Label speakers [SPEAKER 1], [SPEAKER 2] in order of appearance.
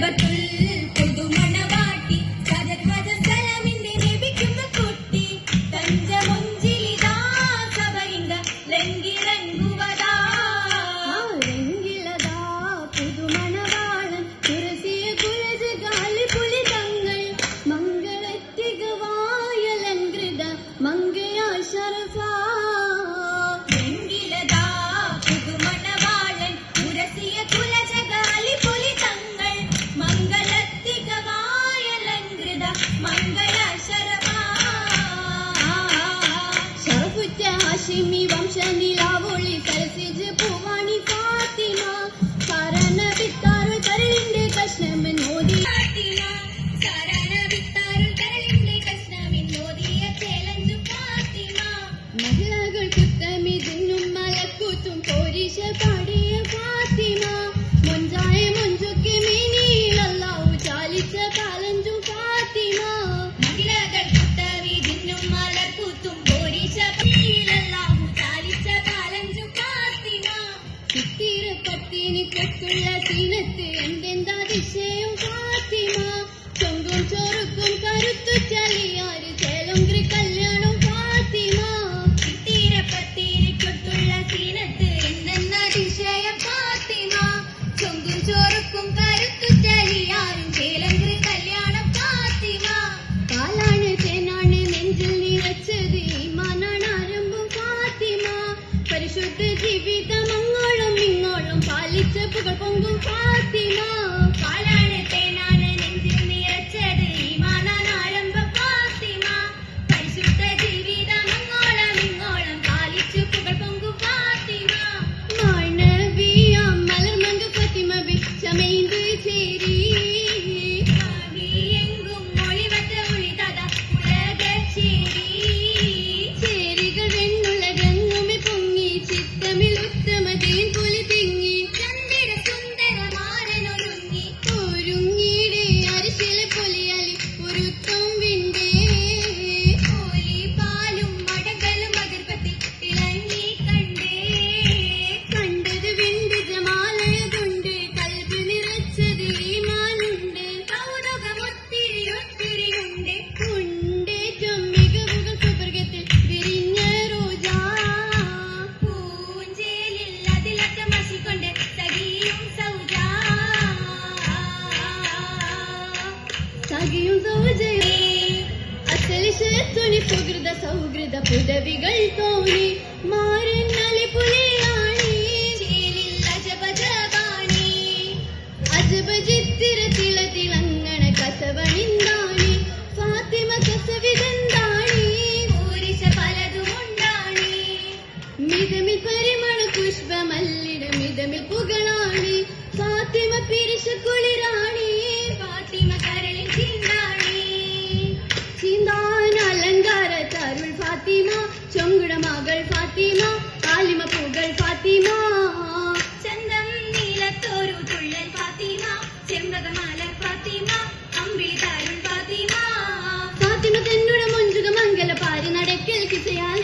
[SPEAKER 1] but மங்கள
[SPEAKER 2] ஈழத்து count புலி புகிருத சௌகிருத புதவிகள் தோணி மாறன் நலி புலியாணி
[SPEAKER 1] ஜேலில் அஜபஜ பாணி
[SPEAKER 2] அஜபஜித்திரத்தி ചൊങ്കുട മകൾ ഫാത്തിമ കാലിമ പുകൾ ഫാത്തിമ.
[SPEAKER 1] ചന്തം നീലത്തോരു തുള്ളൽ ഫാത്തിമ ചെമ്പകമാല ഫാത്തിമ അമ്പിളി താരുൾ ഫാത്തിമ.
[SPEAKER 2] ഫാത്തിമ തെന്നുട മുഞ്ചുക മംഗല പാരി നടക്കൽ കിസയാൽ